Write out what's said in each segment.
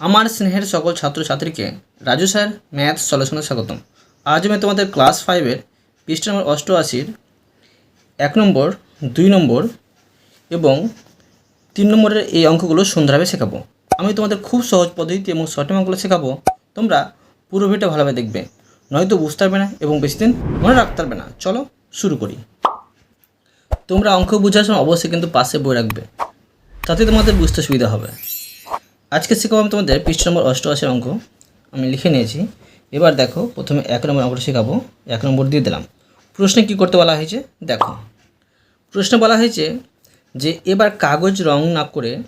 আমার স্নেহের সকল ছাত্রছাত্রীকে রাজু স্যার, ম্যাথ সলিউশনে স্বাগতম। আজ আমি তোমাদের ক্লাস ফাইভের পৃষ্ঠ নম্বর অষ্টআশির এক নম্বর, দুই নম্বর এবং তিন নম্বরের এই অঙ্কগুলো সুন্দরভাবে শেখাবো। আমি তোমাদের খুব সহজ পদ্ধতিতে এবং সঠিক অঙ্কগুলো শেখাবো। তোমরা পুরো ভিডিওটা ভালোভাবে দেখবে। নয়তো বুঝতে পারবে না এবং বেশি দিন মনে রাখতে পারবে না। চলো শুরু করি। তোমরা অঙ্ক বোঝার সময় অবশ্যই কিন্তু পাশে বই রাখবে। তাতে তোমাদের বুঝতে সুবিধা হবে। আজকে শেখাবো আমি তোমাদের পৃষ্ঠ নম্বর অষ্টআশির অঙ্ক। আমি লিখে নিয়েছি। এবার দেখো, প্রথমে এক নম্বর অঙ্কটা শেখাবো। এক নম্বর দিয়ে দিলাম। প্রশ্নে কী করতে বলা হয়েছে? দেখো। প্রশ্নে বলা হয়েছে যে, এবার কাগজ রং না করে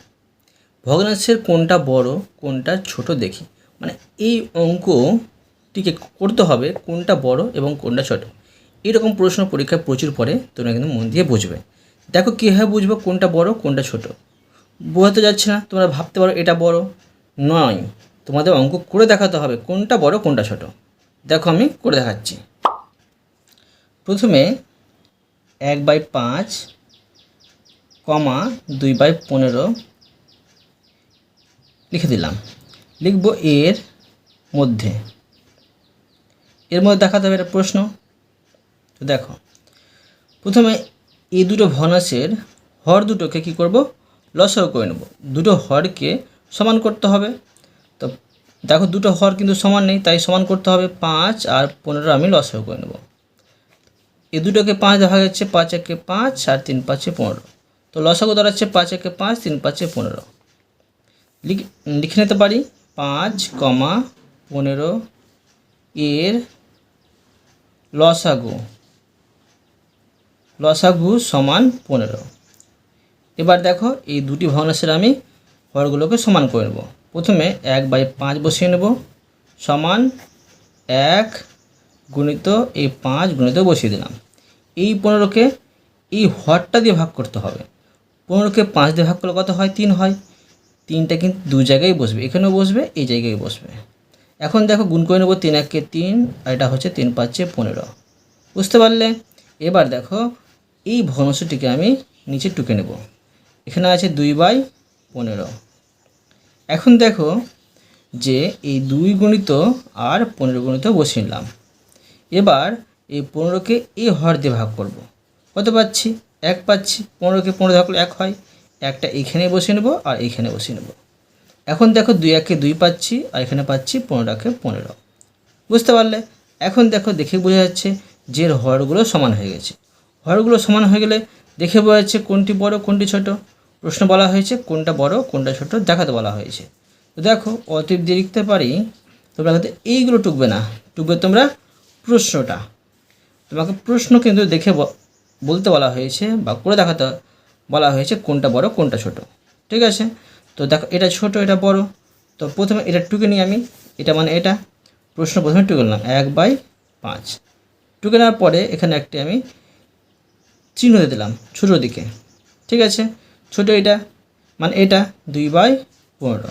ভগ্নাংশের কোনটা বড়, কোনটা ছোট দেখি। মানে এই অঙ্কটিকে করতে হবে কোনটা বড় এবং কোনটা ছোট। এরকম প্রশ্ন পরীক্ষায় প্রচুর পড়ে, তোমরা কিন্তু মন দিয়ে বুঝবে। দেখো, কীভাবে বুঝব কোনটা বড়, কোনটা ছোট? বোঝাতে যাচ্ছে না, তোমরা ভাবতে পারো এটা বড় নয়। তোমাদের অঙ্ক করে দেখাতে হবে কোনটা বড়, কোনটা ছোট। দেখো আমি করে দেখাচ্ছি। প্রথমে এক বাই পাঁচ কমা দুই বাই পনেরো লিখে দিলাম। লিখব এর মধ্যে। এর মধ্যে দেখাতে হবে একটা প্রশ্ন। তো দেখো, প্রথমে এই দুটো ভনাসের হর দুটোকে কি করব? লসাগু করে নেব। দুটো হরকে সমান করতে হবে। তো দেখো দুটো হর কিন্তু সমান নেই, তাই সমান করতে হবে পাঁচ আর পনেরো আমি লসাগু করে নেব। এই দুটোকে পাঁচ দেখা যাচ্ছে, পাঁচ একে পাঁচ আর তিন পাঁচে পনেরো। তো লসাগু দাঁড়াচ্ছে? পাঁচ একে পাঁচ, তিন পাঁচে পনেরো। লিখে নিতে পারি। পাঁচ কমা পনেরো এর লসাগু। লসাগু সমান পনেরো। এবার দেখো এই দুটি ভগ্নাংশের আমি হরগুলোকে সমান করে নেব। প্রথমে এক বাই পাঁচ বসিয়ে নেব। সমান এক গুণিত এই পাঁচ গুণিত বসিয়ে দিলাম। এই পনেরোকে এই হরটা দিয়ে ভাগ করতে হবে। পনেরোকে পাঁচ দিয়ে ভাগ করলে কত হয়? তিন হয়। তিনটা কিন্তু দু জায়গায় বসবে। এখানেও বসবে, এই জায়গায় বসবে। এখন দেখো গুণ করে নেব তিন, একে তিন, আর এটা হচ্ছে তিন পাঁচে পনেরো। বুঝতে পারলে? এবার দেখো এই ভগ্নাংশটিকে আমি নিচে টুকে নেব। এখানে আছে দুই বাই পনেরো। এখন দেখো যে এই দুই গণিত আর পনেরো গণিত বসিয়ে নিলাম। এবার এই পনেরোকে এই হর দিয়ে ভাগ করব। কত পাচ্ছি? এক পাচ্ছি। পনেরোকে পনেরো থাকলে এক হয়। একটা এখানে বসিয়ে নেব আর এইখানে বসিয়ে নেব। এখন দেখো দুই একে দুই পাচ্ছি আর এখানে পাচ্ছি পনেরোকে পনেরো। বুঝতে পারলে? এখন দেখো দেখে বোঝা যাচ্ছে যে হরগুলো সমান হয়ে গেছে। হরগুলো সমান হয়ে গেলে দেখে যাচ্ছে কোনটি বড়, কোনটি ছোট। প্রশ্ন বলা হয়েছে, কোনটা বড়, কোনটা ছোট, দেখাতে বলা হয়েছে। তো দেখো অতীব দিয়ে লিখতে পারি, তোমরা কিন্তু এইগুলো টুকবে না। টুকবে তোমরা প্রশ্নটা। তোমাকে প্রশ্ন কিন্তু দেখে বলতে বলা হয়েছে বা করে দেখাতে বলা হয়েছে কোনটা বড়, কোনটা ছোট। ঠিক আছে? তো দেখো, এটা ছোট, এটা বড়। তো প্রথমে এটা টুকে নিই আমি। এটা মানে এটা। প্রশ্ন প্রথমে টুকে নিলাম, এক বাই পাঁচ। টুকে নেওয়ার পরে এখানে একটি আমি চিহ্ন দিয়ে দিলাম, ছোটো দিকে। ঠিক আছে? ছোট এটা মানে এটা দুই বাই পনেরো।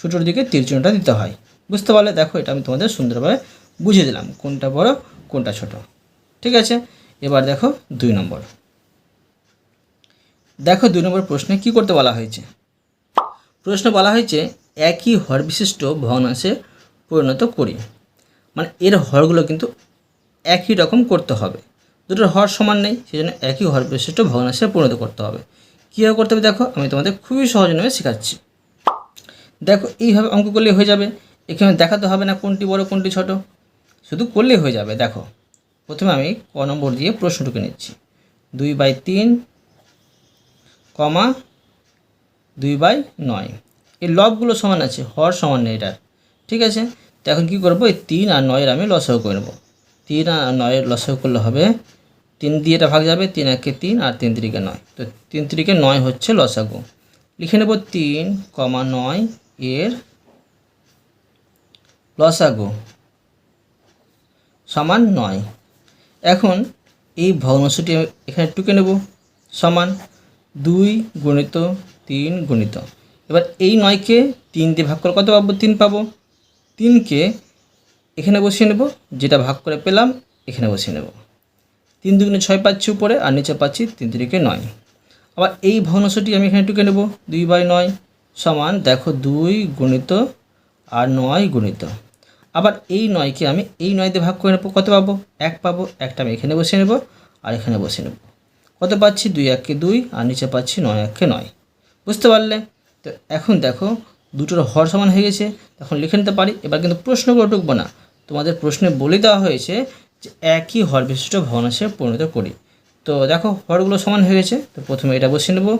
ছোটোর দিকে তীর চিহ্নটা দিতে হয়। বুঝতে পারলে? দেখো, এটা আমি তোমাদের সুন্দরভাবে বুঝিয়ে দিলাম, কোনটা বড়, কোনটা ছোট। ঠিক আছে? এবার দেখো দুই নম্বর। দেখো দুই নম্বর প্রশ্নে কি করতে বলা হয়েছে? প্রশ্ন বলা হয়েছে, একই হর বিশিষ্ট ভগ্নাংশে পরিণত করি। মানে এর হরগুলো কিন্তু একই রকম করতে হবে। দুটোর হর সমান নেই সেই জন্য একই হর বিশিষ্ট ভগ্নাংশে পরিণত করতে হবে। কীভাবে করতে হবে দেখো, আমি তোমাদের খুবই সহজ নামে শেখাচ্ছি। দেখো, এইভাবে অঙ্ক করলেই হয়ে যাবে। এখানে দেখাতে হবে না কোনটি বড়, কোনটি ছোট। শুধু করলেই হয়ে যাবে, দেখো। প্রথমে আমি ক নম্বর দিয়ে প্রশ্ন প্রশ্নটুকু নিচ্ছি। দুই বাই তিন, কমা দুই বাই নয়। এই লবগুলো সমান আছে, হর সমান নেই এটার। ঠিক আছে? তো এখন কী করব? এই তিন আর নয়ের আমি লসাগু করে নেব। তিন আর নয়ের লসাগু করলে হবে তিন দিয়ে এটা ভাগ যাবে, তিন একে তিন আর তিন তিরিকে নয়। তো তিন তিরিকে নয় হচ্ছে লসাগু। লিখে নেব তিন কমা নয় এর লসাগু সমান নয়। এখন এই ভগ্নাংশটি এখানে টুকে নেব সমান দুই গুণিত তিন গুণিত। এবার এই নয়কে তিন দিয়ে ভাগ করে কত পাবো? তিন পাবো। তিনকে এখানে বসিয়ে নেব, যেটা ভাগ করে পেলাম, এখানে বসিয়ে নেব। তিন দুগুণে ছয় পাচ্ছি উপরে, আর নিচে পাচ্ছি তিন তিরিকে নয়। আবার এই ভগ্নাংশটি আমি এখানে টুকে নেব। দুই বাই নয় সমান, দেখো দুই গুণিত আর নয় গুণিত। আবার এই নয়কে আমি এই নয় দিয়ে ভাগ করে নেব, কত পাবো? এক পাবো, একটা আমি এখানে বসে নেব, আর এখানে বসে নেব। কত পাচ্ছি? দুই এককে দুই, আর নিচে পাচ্ছি নয় এককে নয়। বুঝতে পারলে? তো এখন দেখো, দুটোর হর সমান হয়ে গেছে। তখন লিখে নিতে পারি। এবার কিন্তু প্রশ্নগুলো ঢুকবো না। তোমাদের প্রশ্নে বলে দেওয়া হয়েছে একই হর বিশিষ্ট ভগ্নাংশে পরিণত করি। তো দেখো, হরগুলো সমান হয়ে গেছে। তো প্রথমে এটা বসিয়ে নেব।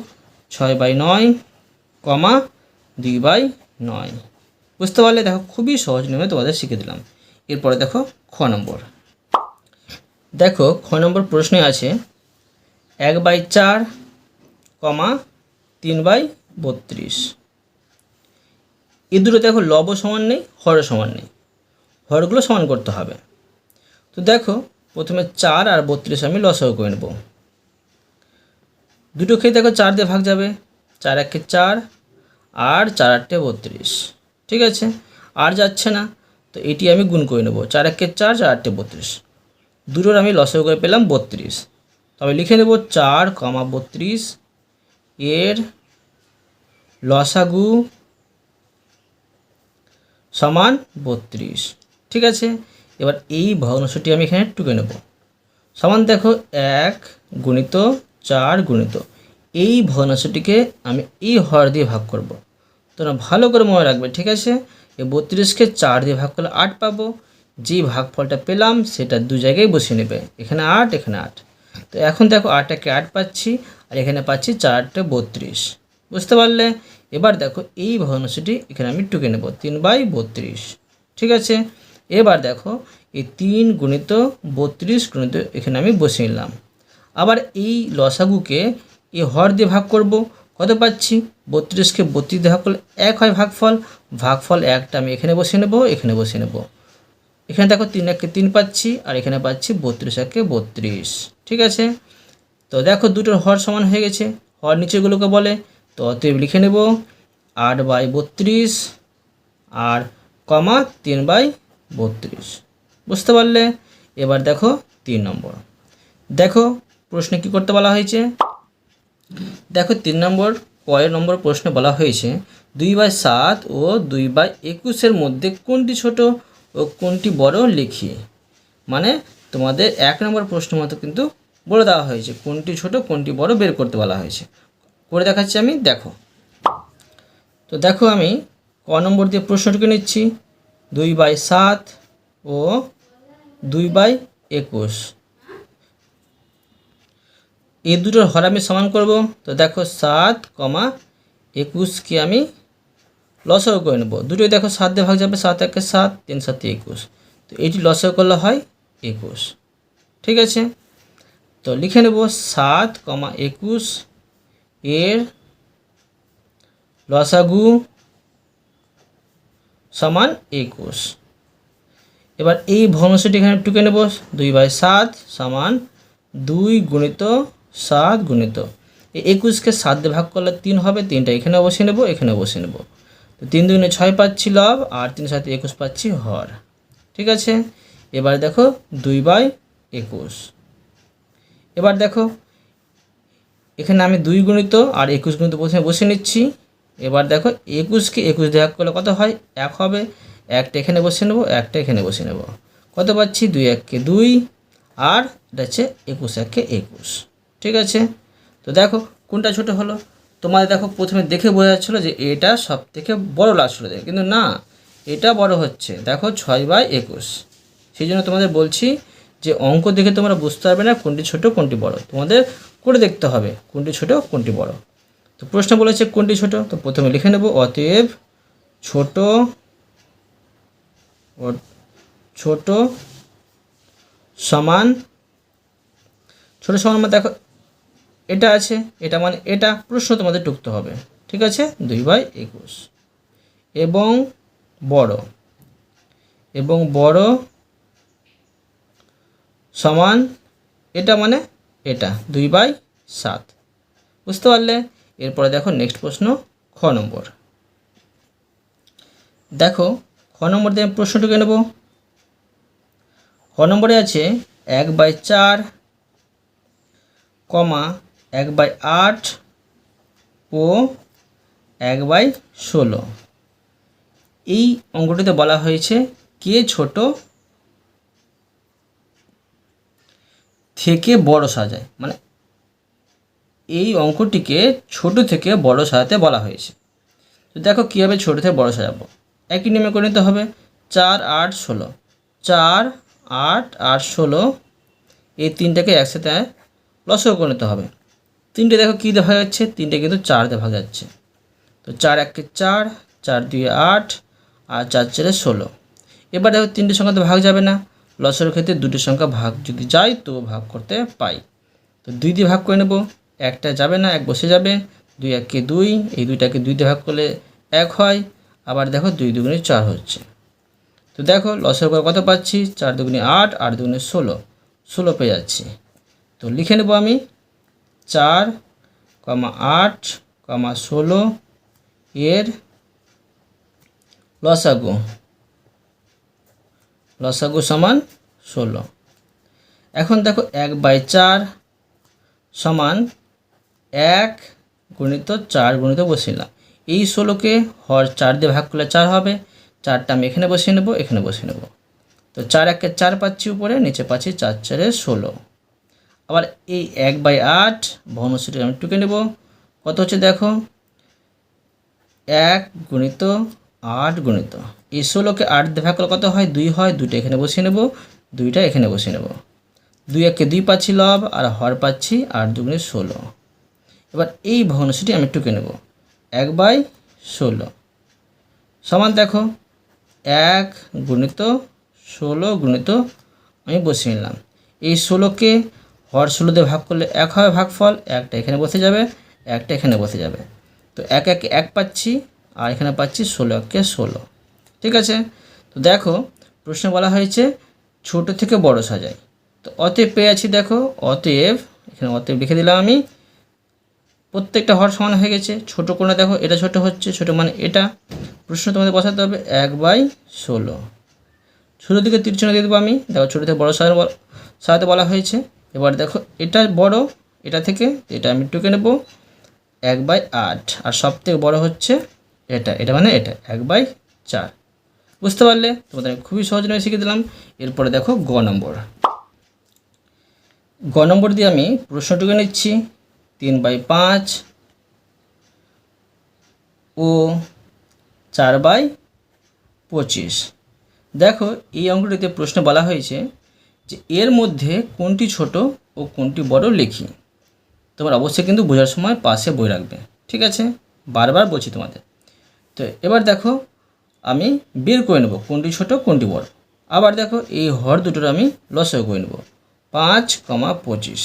ছয় বাই নয়, কমা দুই বাই নয়। বুঝতে পারলে দেখো, খুবই সহজ নিয়মে তোমাদের শিখে দিলাম। এরপরে দেখো, খ নম্বর। দেখো, খ নম্বর প্রশ্নে আছে, এক বাই চার, কমা তিন বাই বত্রিশ। এ দুটো দেখো, লব সমান নেই, হর সমান নেই। হরগুলো সমান করতে হবে। তো দেখো, প্রথমে চার আর বত্রিশ আমি লসাগু করে নেব। দুটো খেয়ে দেখো চার দিয়ে ভাগ যাবে। চার একে চার আর চার আটটে বত্রিশ। ঠিক আছে? আর যাচ্ছে না, তো এটি আমি গুণ করে নেব। চার একে চার চার আটটে বত্রিশ। দুটোর আমি লসাগু করে পেলাম বত্রিশ। তবে লিখে নেব চার কমা বত্রিশ। এর লসাগু সমান বত্রিশ। ঠিক আছে? এবার এই ভগ্নাংশটি আমি এখানে টুকে নেব। সমান দেখো এক গুণিত চার গুণিত। এই ভগ্নাংশটিকে আমি এই হর দিয়ে ভাগ করব। তোমরা ভালো করে মনে রাখবে, ঠিক আছে? এই বত্রিশকে চার দিয়ে ভাগ করলে আট পাবো। যেই ভাগফলটা পেলাম, সেটা দু জায়গায় বসিয়ে নেবে। এখানে আট এখানে আট। তো এখন দেখো আটটাকে আট পাচ্ছি, আর এখানে পাচ্ছি চারটে বত্রিশ। বুঝতে পারলে? এবার দেখো এই ভগ্নাংশটি এখানে আমি টুকে নেব, তিন বাই বত্রিশ। ঠিক আছে? এবার দেখো, এই তিন গুণিত বত্রিশ গুণিত এখানে আমি বসে নিলাম। আবার এই লসাগুকে এই হর দিয়ে ভাগ করব। কত পাচ্ছি? বত্রিশকে বত্রিশ দিয়ে ভাগ করলে এক হয় ভাগফল। ভাগফল একটা আমি এখানে বসে নেব, এখানে বসে নেব। এখানে দেখো তিন একে তিন পাচ্ছি, আর এখানে পাচ্ছি বত্রিশ একে বত্রিশ। ঠিক আছে? তো দেখো দুটোর হর সমান হয়ে গেছে। হর নিচেগুলোকে বলে, তো অতএব লিখে নেব, আট বাই বত্রিশ, আর কমা তিন বাই বত্রিশ। বুঝতে পারলে? এবার দেখো তিন নম্বর। দেখো, প্রশ্নে কি করতে বলা হয়েছে? দেখো, তিন নম্বর, পরের নম্বর প্রশ্নে বলা হয়েছে, দুই বাই সাত ও দুই বাই একুশের মধ্যে কোনটি ছোট ও কোনটি বড় লিখি? মানে তোমাদের এক নম্বর প্রশ্ন মতো কিন্তু বলে দেওয়া হয়েছে, কোনটি ছোট, কোনটি বড় বের করতে বলা হয়েছে। করে দেখাচ্ছি আমি, দেখো। তো দেখো আমি ক নম্বর দিয়ে প্রশ্নটিকে নিচ্ছি। দুই বাই সাত ও দুই বাই একুশ। এই দুটোর হর আমি সমান করব। তো দেখো সাত কমা একুশকে আমি লসাগু করে নেব। দুটোই দেখো সাত দিয়ে ভাগ যাবে সাত একে সাত, তিন সাতে একুশ। তো এইটি লসাগু করলে হয় একুশ। ঠিক আছে? তো লিখে নেব সাত কমা একুশ এর লসাগু সমান একুশ। এবার এই ভগ্নাংশটি এখানে টুকে নেব, দুই বাই সাত সমান দুই গুণিত সাত গুণিত। এই একুশকে সাত দিয়ে ভাগ করলে তিন হবে, তিনটা এখানে বসিয়ে নেব, এখানে বসিয়ে নেব। তো তিন দুগুণে ছয় পাচ্ছি লব, আর তিন সাথে একুশ পাচ্ছি হর। ঠিক আছে? এবার দেখো দুই বাই একুশ। এবার দেখো, এখানে আমি দুই গুণিত আর একুশ গুণিত প্রথমে বসে নিচ্ছি। এবার দেখো একুশকে একুশ ভাগ করলে কত হয়? এক হবে, একটা এখানে বসে নেব, একটা এখানে বসে নেব। কত পাচ্ছি? দুই এককে দুই, আর এটা হচ্ছে একুশ এককে একুশ। ঠিক আছে? তো দেখো কোনটা ছোট হলো? তোমাদের দেখো প্রথমে দেখে বোঝা যাচ্ছিল যে এটা সব থেকে বড়ো লাগছিল দেখে। কিন্তু না, এটা বড় হচ্ছে। দেখো ছয় বাই একুশ। সেই জন্য তোমাদের বলছি যে অঙ্ক দেখে তোমরা বুঝতে পারবে না কোনটি ছোট, কোনটি বড়। তোমাদের করে দেখতে হবে কোনটি ছোট, কোনটি বড়। তো প্রশ্ন বলেছে কোনটি ছোট? তো প্রথমে লিখে নেব অতএব ছোট ছোট সমান ছোট সমান মানে দেখো এটা আছে, এটা মানে এটা প্রশ্ন তোমাদের টুকতে হবে, ঠিক আছে? দুই বাই একুশ। এবং বড় এবং বড় সমান এটা মানে এটা, দুই বাই সাত। বুঝতে পারলে? এরপরে দেখো নেক্সট প্রশ্ন, খ নম্বর। দেখো, খ নম্বর দিয়ে প্রশ্নটুকু নেব? খ নম্বরে আছে এক বাই চার, কমা এক বাই আট ও এক বাই ষোলো। এই অঙ্কটিতে বলা হয়েছে কে ছোট থেকে বড় সাজায়। মানে এই অঙ্কটিকে ছোট থেকে বড় সাজাতে বলা হয়েছে। তো দেখো কীভাবে ছোট থেকে বড় সাজাবো? একই নিয়মে করে নিতে হবে। চার, আট, ষোলো। চার, আট আট, ষোলো। এই তিনটাকে একসাথে লসও করে নিতে হবে। তিনটে দেখো কী দেখা যাচ্ছে? তিনটে কিন্তু চার ভাগ যাচ্ছে। তো চার একে চার চার দুই আট, আর চার চারে ষোলো। এবার দেখো তিনটে সংখ্যা তো ভাগ যাবে না। লসের ক্ষেত্রে দুটি সংখ্যা ভাগ যদি যায় তো ভাগ করতে পাই। তো দুই দিয়ে ভাগ করে নেব। একটা যাবে না, এক বসে যাবে। দুই একে দুই, এই দুইটাকে দুই দিয়ে ভাগ করলে এক হয়। আবার দেখো দুই দুগুণে চার হচ্ছে। তো দেখো লসের উপর কত পাচ্ছি? চার দুগুণে আট আট দুগুণে ষোলো। ষোলো পেয়ে যাচ্ছি। তো লিখে নেব আমি। চার কমা আট কমা ষোলো এর লসাগু। লসাগু সমান ষোলো। এখন দেখো এক বাই চার সমান এক গুণিত চার গুণিত বসিলাম এই ষোলোকে হর চার দিয়ে ভাগ করলে চার হবে। চারটা আমি এখানে বসিয়ে নেব, এখানে বসিয়ে নেব। তো চার একে চার পাচ্ছি উপরে, নিচে পাচ্ছি চার চারে ষোলো। আবার এই এক বাই আট ভগ্নশ্রী আমি টুকে নেব। কত হচ্ছে দেখো? এক গুণিত আট গুণিত। এই ষোলোকে আট দিয়ে ভাগ করলে কত হয়? দুই হয়। দুইটা এখানে বসিয়ে নেব, দুইটা এখানে বসিয়ে নেব। দুই একে দুই পাচ্ছি লব, আর হর পাচ্ছি আট দুগুণে ষোলো। এবার এই ভগ্নাংশটি আমি টুকে নেব। এক বাই ষোলো। সমান দেখো, এক গুণিত ষোলো গুণিত আমি বসিয়ে নিলাম। এই ষোলোকে হর ষোলো দিয়ে ভাগ করলে এক হবে ভাগফল, একটা এখানে বসে যাবে, একটা এখানে বসে যাবে। তো এক এক এক পাচ্ছি, আর এখানে পাচ্ছি ষোলো একে ষোলো। ঠিক আছে? তো দেখো, প্রশ্নে বলা হয়েছে ছোট থেকে বড় সাজাই। তো অতএব পেয়ে আছি দেখো, অতএব, এখানে অতএব লিখে দিলাম আমি প্রত্যেকটা হর সমান হয়ে গেছে। ছোট কোণে দেখো, এটা ছোট হচ্ছে, ছোট মানে এটা। প্রশ্ন তোমাদের বসাতে হবে, এক বাই ষোলো। ছোটো দিকে তীর চিহ্ন দিয়ে দেবো আমি। দেখো, ছোটো থেকে বড়ো বলা সাজাতে বলা হয়েছে। এবার দেখো, এটা বড়, এটা থেকে এটা আমি টুকে নেব। এক বাই আট। আর সব থেকে বড়ো হচ্ছে এটা এটা মানে এটা, এক বাই চার। বুঝতে পারলে? তোমাদের আমি খুবই সহজ নয় শিখে দিলাম। এরপরে দেখো, গ নম্বর। গ নম্বর দিয়ে আমি প্রশ্নটুকু নিচ্ছি। তিন বাই পাঁচ ও চার বাই পঁচিশ। দেখো, এই অঙ্কটিতে প্রশ্ন বলা হয়েছে যে এর মধ্যে কোনটি ছোট ও কোনটি বড় লিখি। তোমার অবশ্যই কিন্তু বোঝার সময় পাশে বই রাখবে। ঠিক আছে? বারবার বলছি তোমাদের। তো এবার দেখো, আমি বের করে নেব কোনটি ছোট, কোনটি বড়। আবার দেখো, এই হর দুটোর আমি লসও করে নেব। পাঁচ কমা পঁচিশ।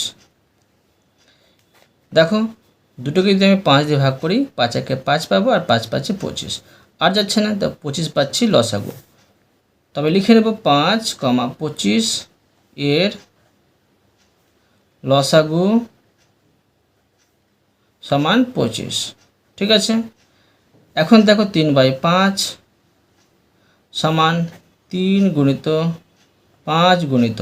দেখো, দুটোকে যদি আমি পাঁচ দিয়ে ভাগ করি, পাঁচ একে পাঁচ পাবো আর পাঁচ পাচ্ছে পঁচিশ। আর যাচ্ছে না, তো পঁচিশ পাচ্ছি লসাগু। তবে লিখে নেব পাঁচ কমা পঁচিশ এর লসাগু সমান পঁচিশ। ঠিক আছে? এখন দেখো তিন বাই পাঁচ সমান তিন গুণিত পাঁচ গুণিত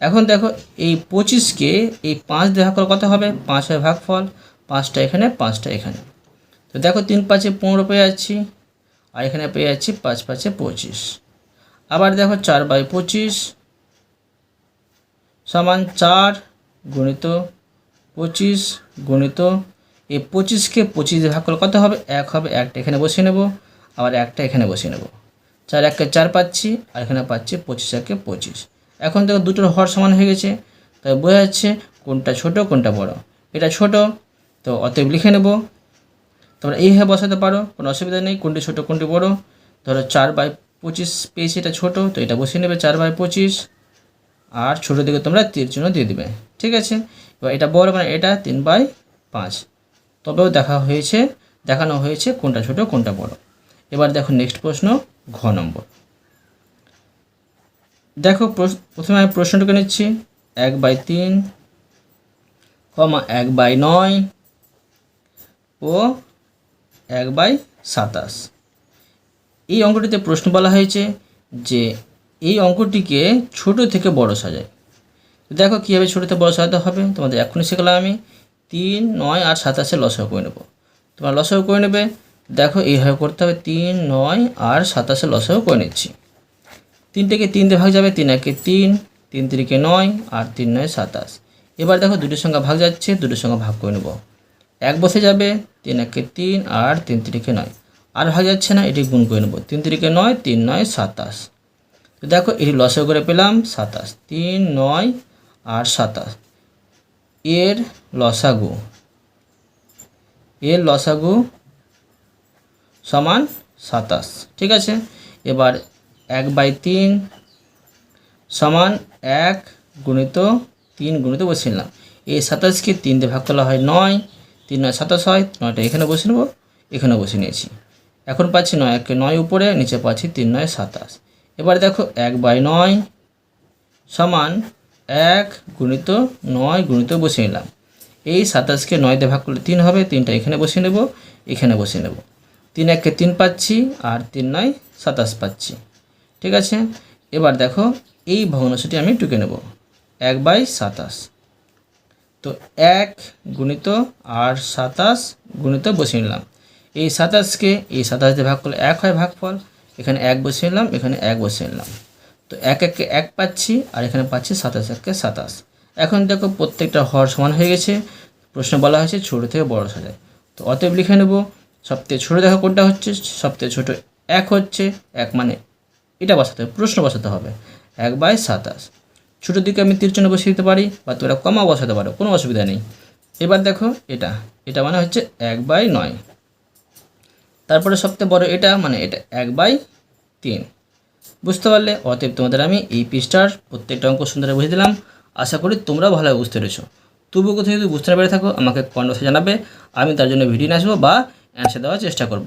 এখন দেখো, এই পঁচিশকে এই পাঁচ দিয়ে ভাগ কত হবে? পাঁচ হয় ভাগফল, পাঁচটা এখানে পাঁচটা এখানে। তো দেখো, তিন পাঁচে পনেরো পেয়ে যাচ্ছি, আর এখানে পেয়ে যাচ্ছি পাঁচ পাঁচে পঁচিশ। আবার দেখো, চার বাই পঁচিশ সমান চার গুণিত পঁচিশ গুণিত এই পঁচিশকে পঁচিশ দিয়ে ভাগ করলে কত হবে? এক হবে, একটা এখানে বসিয়ে নেব, আবার একটা এখানে বসিয়ে নেব। চার একে চার পাচ্ছি, আর এখানে পাচ্ছি পঁচিশ একে পঁচিশ। এখন দেখো দুটোর হর সমান হয়ে গেছে। তাই বোঝা যাচ্ছে কোনটা ছোট, কোনটা বড়। এটা ছোট, তো অতএব লিখে নেব। তোমরা এইভাবে বসাতে পারো, কোনো অসুবিধা নেই, কোনটি ছোট, কোনটি বড়। ধরো চার বাই পঁচিশ পেয়েছি, এটা ছোট, তো এটা বসিয়ে নেবে চার বাই পঁচিশ। আর ছোটো দিকে তোমরা তীর চিহ্ন দিয়ে দেবে। ঠিক আছে? এবার এটা বড় মানে এটা তিন বাই পাঁচ। তবেও দেখা হয়েছে, দেখানো হয়েছে কোনটা ছোট, কোনটা বড়। এবার দেখো নেক্সট প্রশ্ন, ঘ নম্বর। দেখো প্রথমে আমি প্রশ্নটুকু নিচ্ছি। এক বাই তিন, কমা এক বাই নয় ও এক বাই সাতাশ। এই অঙ্কটিতে প্রশ্ন বলা হয়েছে যে এই অঙ্কটিকে ছোট থেকে বড় সাজায়। দেখো, কীভাবে ছোটো থেকে বড় সাজাতে হবে? তোমাদের এখনই শেখালাম আমি। তিন, নয় আর সাতাশে লসাগু করে নেব। তোমরা লসাগু করে নেবে। দেখো, এইভাবে করতে হবে। তিন, নয় আর সাতাশে লসাও করে নিচ্ছি। তিন থেকে তিন দিয়ে ভাগ যাবে তিন একে তিন তিন তিরিকে নয় আর তিন নয় সাতাশ। এবার দেখো দুটোর সঙ্গে ভাগ যাচ্ছে দুটোর সঙ্গে ভাগ করে নেব। এক বসে যাবে তিন একে তিন আর তিন তিরিকে নয়। আর ভাগ যাচ্ছে না, এটি গুণ করে নেব। তিন তিরিকে নয়, তিন নয় সাতাশ। তো দেখো, এটি লসে করে পেলাম সাতাশ। তিন নয় আর সাতাশ। এর লসাগু। এর লসাগু সমান সাতাশ। ঠিক আছে? এবার এক বাই তিন সমান এক গুণিত তিন গুণিত বসে নিলাম। এই সাতাশকে তিন দিয়ে ভাগ করা হয় নয়। তিন নয় সাতাশ হয়, নয়টা এখানে বসে নেব, এখানে বসে নিয়েছি। এখন পাচ্ছি নয়, একে নয় উপরে, নিচে পাচ্ছি তিন নয় সাতাশ। এবার দেখো এক বাই নয় সমান এক গুণিত নয় গুণিত বসে নিলাম। এই সাতাশকে নয় দিয়ে ভাগ করলে তিন হবে, তিনটা এখানে বসে নেব, এখানে বসে নেব। তিন এককে তিন পাচ্ছি, আর তিন নয় সাতাশ পাচ্ছি। ঠিক আছে? এবার দেখো, এই ভগ্নাংশটি আমি টুকে নেব। এক বাই সাতাশ। তো এক গুণিত আর সাতাশ গুণিত বসিয়ে নিলাম। এই সাতাশকে, এই সাতাশ দিয়ে ভাগ করলে এক হয় ভাগফল। এখানে এক বসিয়ে নিলাম, এখানে এক বসিয়ে নিলাম। তো এক এককে এক পাচ্ছি, আর এখানে পাচ্ছি সাতাশ এককে সাতাশ। এখন দেখো প্রত্যেকটা হর সমান হয়ে গেছে। প্রশ্ন বলা হয়েছে ছোটো থেকে বড় সাজায়। তো অতএব লিখে নেব সবথেকে ছোটো দেখো কোনটা হচ্ছে? সবথেকে ছোটো এক হচ্ছে, এক মানে এটা বসাতে হবে, প্রশ্ন বসাতে হবে। এক বাই সাতাশ। ছোটোর দিকে আমি তীর চিহ্ন বসিয়ে দিতে পারি, বা তোমরা কমা বসাতে পারো, কোনো অসুবিধা নেই। এবার দেখো এটা এটা মানে হচ্ছে এক বাই নয়। তারপরে সবথেকে বড় এটা মানে এটা এক বাই তিন। বুঝতে পারলে? অতএব তোমাদের আমি এই পৃষ্ঠার প্রত্যেকটা অঙ্ক সুন্দর বুঝে দিলাম। আশা করি তোমরাও ভালোভাবে বুঝতে পেরেছ। তবুও কোথাও যদি বুঝতে না পেরে থাকো, আমাকে কন্ডসে জানাবে। আমি তার জন্য ভিডিও নিয়ে আসব বা অ্যান্সার দেওয়ার চেষ্টা করব।